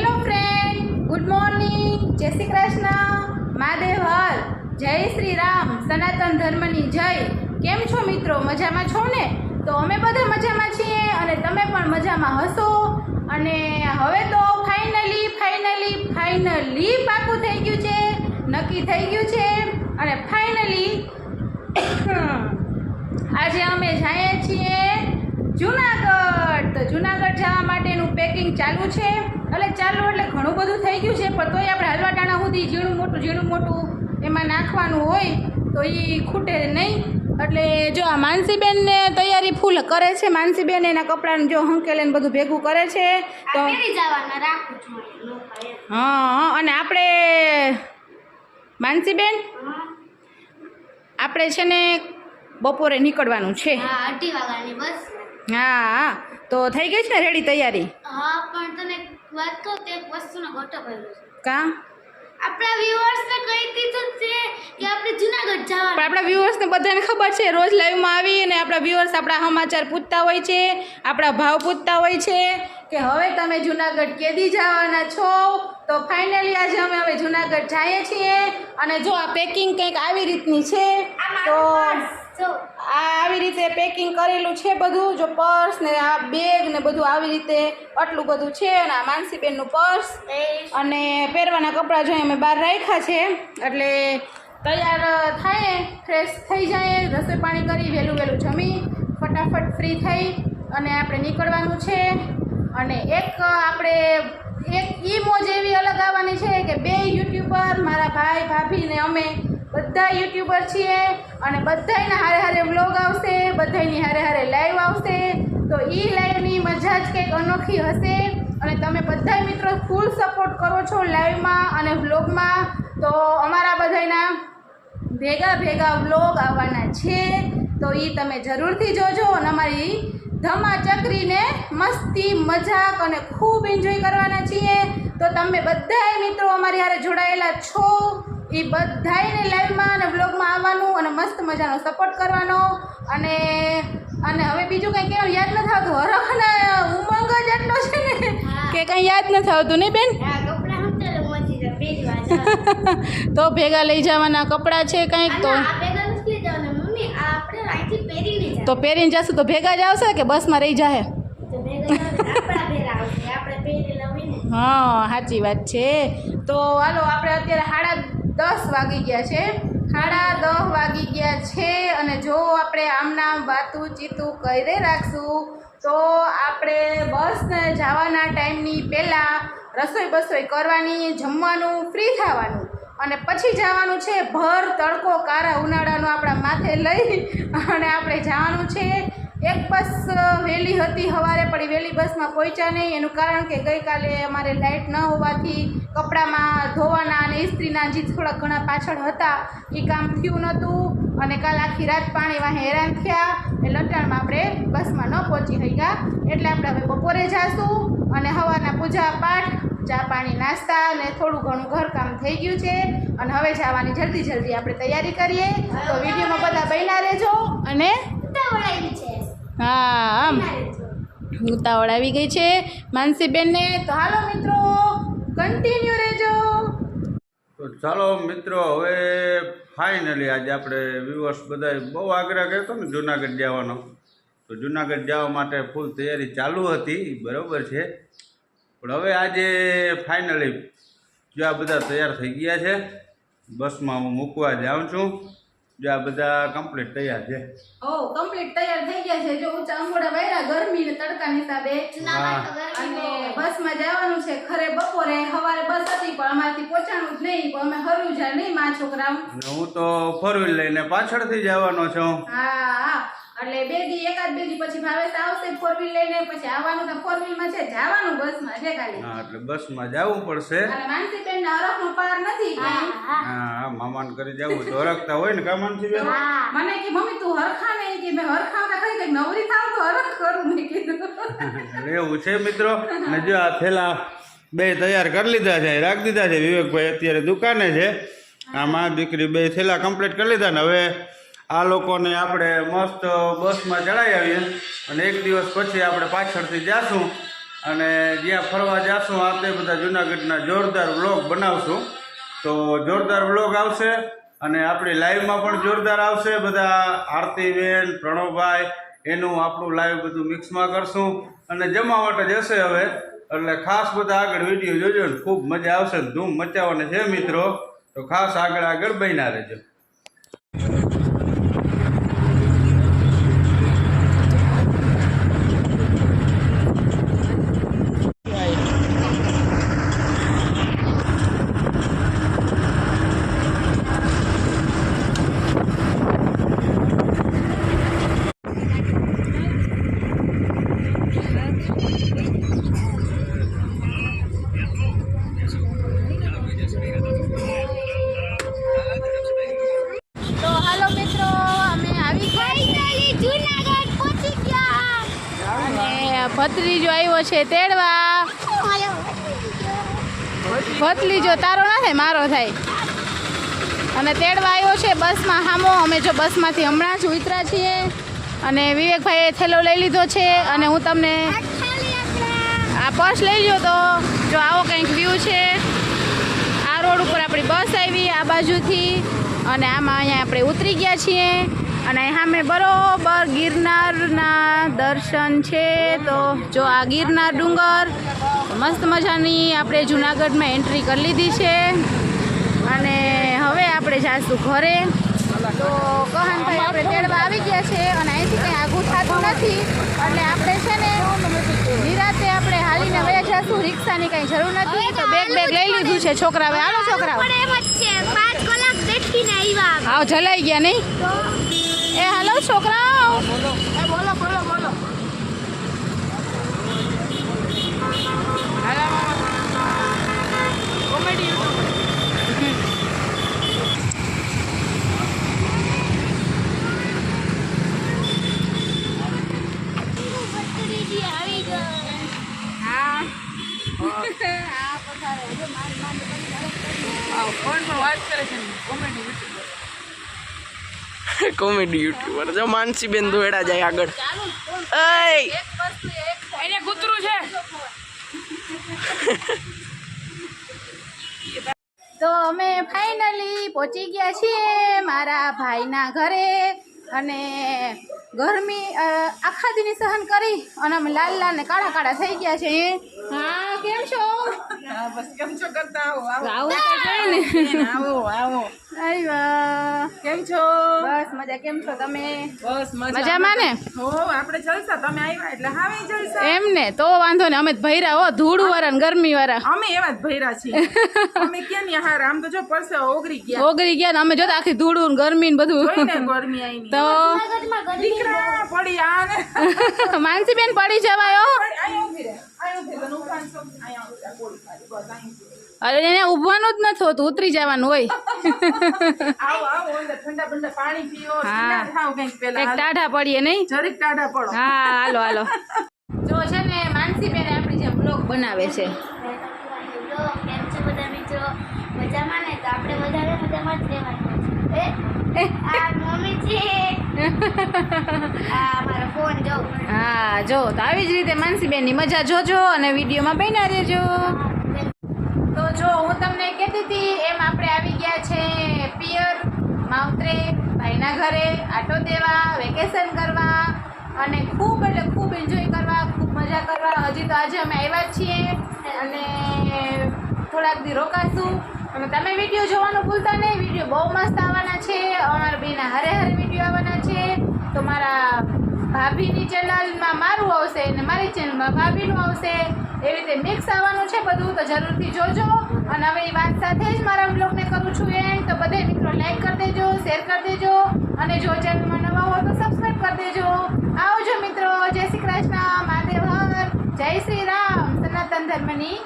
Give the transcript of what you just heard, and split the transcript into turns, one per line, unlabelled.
Hello friend good morning જય શ્રી કૃષ્ણ. મહાદેવ હર. જય શ્રી રામ. સનાતન ધર્મની જય. કેમ છો મિત્રો? મજામાં છો ને? તો અમે બધા મજામાં છીએ અને તમે પણ મજામાં હશો. અને હવે તો ફાઇનલી ફાઇનલી ફાઇનલી પાકું થઈ ગયું છે. નક્કી થઈ ગયું છે. અને ફાઇનલી આજે અમે જઈએ છીએ જુનાગઢ. તો જુનાગઢ જવા માટેનું પેકિંગ ચાલુ છે. એટલે ચાલુ એટલે ઘણું બધું થઈ ગયું છે પણ તોય આપણે હલવા ટાણા સુધી ઝીણું મોટું ઝીણું મોટું એમાં નાખવાનું હોય તો એ ખૂટે નહીં. એટલે જો આ માનસીબેનને તૈયારી ફૂલ કરે છે માનસીબેન એના કપડાને જો હંકેલે બધું ભેગું કરે છે તો. હા હા, અને આપણે માનસીબેન? આપણે છે ને બપોરે નીકળવાનું છે.
બસ.
હા હા. તો થઈ ગઈ છે ને રેડી તૈયારી?
હા પણ તને વાત કહું તે વસ્તુનો ઘટો કર્યો છે.
કા?
આપણા વ્યુઅર્સને કહી દીધું છે કે આપણે જુનાગઢ
પણ
જવાનું
આપણા વ્યુઅર્સને બધાને ખબર છે રોજ લાઈવમાં આવી અને આપણા વ્યુઅર્સ આપણા સમાચાર પૂછતા હોય છે આપણા ભાવ પૂછતા હોય છે કે હવે તમે જુનાગઢ કેદી જવાના છો? તો ફાઇનલી આજે અમે હવે જુનાગઢ જઈએ છીએ. અને જો આ પેકિંગ કંઈક આવી રીતની છે તો આ આવી રીતે પેકિંગ કરેલું છે બધું. જો પર્સ ને આ બેગ ને બધું આવી રીતે આટલું બધું છે અને આ માનસીબેનનું પર્સ અને પહેરવાના કપડાં જોઈએ અમે બહાર રાખ્યા છે. એટલે તૈયાર થાય ફ્રેશ થઈ જાય રસોઈ પાણી કરી વહેલું વહેલું જમી ફટાફટ ફ્રી થઈ અને આપણે નીકળવાનું છે. અને એક આપણે એક ઈ મોજ એવી અલગ આવવાની છે કે બે યુટ્યુબર મારા ભાઈ ભાભી ને અમે બધા યુટ્યુબર છીએ અને બધાને હારે હારે વ્લોગ આવશે, બધાયની હારે હારે લાઈવ આવશે. તો એ લાઈવની મજા જ કંઈક અનોખી હશે. અને તમે બધાય મિત્રો ફૂલ સપોર્ટ કરો છો લાઈવમાં અને વ્લોગમાં તો અમારા બધાયના ભેગા ભેગા વ્લોગ આવવાના છે. તો એ તમે જરૂરથી જોજો અને અમારી ધમા ચકરીને મસ્તી, મજાક અને ખૂબ એન્જોય કરવાના છીએ. તો તમે બધાય મિત્રો અમારી હારે જોડાયેલા છો. એ બધાયને લાઈવમાં અને વ્લોગમાં આવવાનું અને મસ્ત મજાનો સપોર્ટ કરવાનો. અને અને હવે બીજું કંઈ કહેવાનું યાદ નથી આવતું હરખના ઉમંગ જ એટલો છે ને કે કંઈ યાદ નથી આવતું નહીં બેન. તો ભેગા લઈ જવાના કપડાં છે કંઈક તો? તો પહેરીને જશું તો ભેગા જ આવશે કે બસમાં રહી જાહે? હા સાચી વાત છે. તો હાલો આપણે અત્યારે સાડા દસ વાગી ગયા છે. સાડા દસ વાગી ગયા છે અને જો આપણે આમના વાતું ચીતું કરે રાખશું, તો આપણે બસને જવાના ટાઈમની પહેલાં રસોઈ બસોઈ કરવાની, જમવાનું, ફ્રી થવાનું. અને પછી જવાનું છે ભર તડકો કારા ઉનાળાનો આપણા માથે લઈ અને આપણે જવાનું છે એક બસ વહેલી હતી સવારે પણ એ વહેલી બસમાં પહોંચ્યા નહીં. એનું કારણ કે ગઈકાલે અમારે લાઇટ ન હોવાથી કપડામાં ધોવાના અને ઇસ્ત્રીના જે થોડા ઘણા પાછળ હતા, એ કામ થયું નહોતું. અને કાલ આખી રાત પાણી વાહે હેરાન થયા. એટલે લટાણમાં આપણે બસમાં ન પહોંચી શક્યા એટલે આપણે હવે બપોરે જાશું અને હવાના પૂજા પાઠ, ચા પાણી નાસ્તા અને થોડું ઘણું ઘરકામ થઈ ગયું છે. અને હવે જવાની જલ્દી જલ્દી આપણે તૈયારી કરીએ. તો વિડીયોમાં બધા બન્યા રહેજો અને
છે.
હા, આમ. ઉતાવળ આવી ગઈ છે માનસીબેનને. તો હાલો મિત્રો કન્ટિન્યુ રહેજો.
તો ચાલો મિત્રો, હવે ફાઇનલી આજે આપણે વ્યુઅર્સ બધા બહુ આગ્રહ કર્યો હતો ને જુનાગઢ જવાનો. તો જુનાગઢ જવા માટે ફૂલ તૈયારી ચાલુ હતી, બરાબર છે. પણ હવે આજે ફાઇનલી જો આ બધા તૈયાર થઈ ગયા છે, બસમાં હું મૂકવા જાઉં છું. જો આ બધા કમ્પ્લીટ તૈયાર છે.
ઓ કમ્પ્લીટ તૈયાર થઈ ગયા છે. જો ઊંચા અંગોડા વાયરા ગરમી ને તડકા હિસાબે અને
બસ
બસમાં જવાનું છે ખરે બપોરે. સવારે બસ હતી પણ અમારથી પહોંચાણું જ નહીં. પણ અમે હરવું જાય નહીં માં
છોકરા હું તો ફોર વ્હીલ લઈને પાછળથી જવાનો છું.
હા હા. એટલે બે દી એકાદ બે દી પછી ભાવેશ આવશે ફોર વ્હીલ લઈને પછી આવવાનું તો ફોર વ્હીલમાં છે જવાનું બસમાં છે ખાલી.
હા એટલે બસમાં જવું પડશે.
અને માનસીબેન ને અરખનો પાર નથી.
હા. હા.
હા કરી જવું તો હરખતા હોય ને કામાનથી બેન?
મને કે મમ્મી તું હરખા ને? કે મેં હરખા હતા કઈ કઈ નવરી થાવ તો હરખ કરું. મેં કીધું.
એવું છે મિત્રો? ને જો આ થેલા બે તૈયાર કરી લીધા છે રાખી દીધા છે. વિવેકભાઈ અત્યારે દુકાને છે. આ દીકરી બે થેલા કમ્પ્લીટ કરી લીધા ને હવે આ લોકોને આપણે મસ્ત બસમાં ચડાવી આવીએ અને એક દિવસ પછી આપણે પાછળથી જાશું અને જ્યાં ફરવા જાશું આપણે બધા જુનાગઢના જોરદાર વ્લોગ બનાવશું. તો જોરદાર વ્લોગ આવશે અને આપણી લાઈવમાં પણ જોરદાર આવશે. બધા આરતીબેન, પ્રણવભાઈ, એનું આપણું લાઈવ બધું મિક્સમાં કરશું અને જમાવટ જ હશે હવે. એટલે ખાસ બધા આગળ વીડિયો જોજો ને, ખૂબ મજા આવશે ધૂમ મચાવવાની છે મિત્રો. તો ખાસ આગળ આગળ બન્યા રહેજો
તો હાલો મિત્રો અમે આવી
ફાઇનલી જૂનાગઢ પહોંચી ગયા
અને ભત્રીજો આવ્યો છે, તેડવા. ભત્રીજો તારો ના થાય, મારો થાય. અને તેડવા આવ્યો છે બસમાં હામો. અમે જો બસમાંથી હમણાં જ ઉતરા છીએ. અને વિવેકભાઈએ થેલો લઈ લીધો છે અને હું તમને આ પર્સ લઈ લ્યો તો જો આવો કંઈક વ્યૂ છે. આ રોડ ઉપર આપણી બસ આવી, આ બાજુથી. અને આમાં અહીંયા આપણે ઉતરી ગયા છીએ. અને સામે બરોબર ગિરનારના દર્શન છે તો જો આ ગિરનાર ડુંગર મસ્ત મજાની આપણે જુનાગઢમાં એન્ટ્રી કરી લીધી છે. અને હવે આપણે જાશું ઘરે. તો કહાનભાઈ આપણે તેડવા આવી ગયા છે અને અહીંથી કંઈ આગું થતું નથી. એટલે આપણે છે ને નિરાતે આપણે હાલીને વયા જાશું. રિક્ષાની કંઈ જરૂર નથી તો બેગ બેગ લઈ લીધું છે. છોકરાઓ હાલો છોકરાઓ.
પાંચ કલાક બેઠીને આવ્યા.
આવ જલાઈ ગયા નહીં? હાલો છોકરાઓ. બોલો બોલો બોલો.
પણ આવી કરે
હા
કોમેડી. યુટ્યુબર જો માનસીબેન દોડા જાય આગળ.
એને કૂતરું છે. તો અમે ફાઇનલી પહોંચી ગયા છીએ મારા ભાઈના ઘરે અને ગરમી આખા દિની સહન કરી અને અમે લાલ લાલ ને કાળા કાળા થઈ ગયા છે હા કેમ છો?
બસ કેમ છો કરતા આવો? આવો.
આવું ને
આવો આવો કેમ છો?
બસ મજા કેમ છો તમે?
બસ
મજામાં. ને?
હો આપણે જલસા તમે આવ્યા એટલે હાવે જલસા.
એમ ને તો વાંધો ને અમે ભૈરા હો ધૂળ વાળા ને ગરમી વાળા
અમે એવા જ ભર્યા છીએ. અમે ક્યાં ની તો જો પરસે ઓગરી ગયા.
ઓગળી ગયા ને અમે જોતા આખી ધૂળું ને ગરમી ને બધું
ગરમી આવીની
તો
દીકરા પડી આ ને.
માનસીબેન પડી જવાયો
છો.
અરે એને ઉભવાનું જ નથી હોતું ઉતરી જવાનું હોય. ટાઢા પડીએ નહીં?
જરીક ટાઢા પડો.
હા હાલો હાલો. જો છે ને માનસી બેન આપણી જે બ્લોગ બનાવે છે.
તો કેમ છો બધા મિત્રો મજામાં ને? તો આપણે વધારે મજામાં જ રહેવાનું એ મમ્મી છે
હા જો તો આવી જ રીતે માનસીબેનની મજા જોજો અને વિડીયોમાં બન્યા રહેજો. તો જો હું તમને કહેતી હતી એમ આપણે આવી ગયા છે પિયર માવતરે ભાઈના ઘરે આટો દેવા વેકેશન કરવા અને ખૂબ એટલે ખૂબ એન્જોય કરવા ખૂબ મજા કરવા. હજી તો આજે અમે આવ્યા છીએ અને થોડાક દી રોકાશું. અને તમે વીડિયો જોવાનું ભૂલતા નહીં. વીડિયો બહુ મસ્ત આવવાના છે. અમારા બેના હરે હરે વીડિયો આવવાના છે. તો મારા ભાભીની ચેનલમાં મારું આવશે અને મારી ચેનલમાં ભાભીનું આવશે. એવી રીતે મિક્સ આવવાનું છે બધું. તો જરૂરથી જોજો. અને હવે એ વાત સાથે જ મારા બ્લોગને કરું છું એન્ડ તો બધે મિત્રો લાઈક કરી દેજો શેર કરી દેજો. અને જો ચેનલમાં નવા હો તો સબસ્ક્રાઈબ કરી દેજો. આવજો મિત્રો. જય શ્રી કૃષ્ણ. મહાદેવ જય શ્રી રામ. સનાતન ધર્મની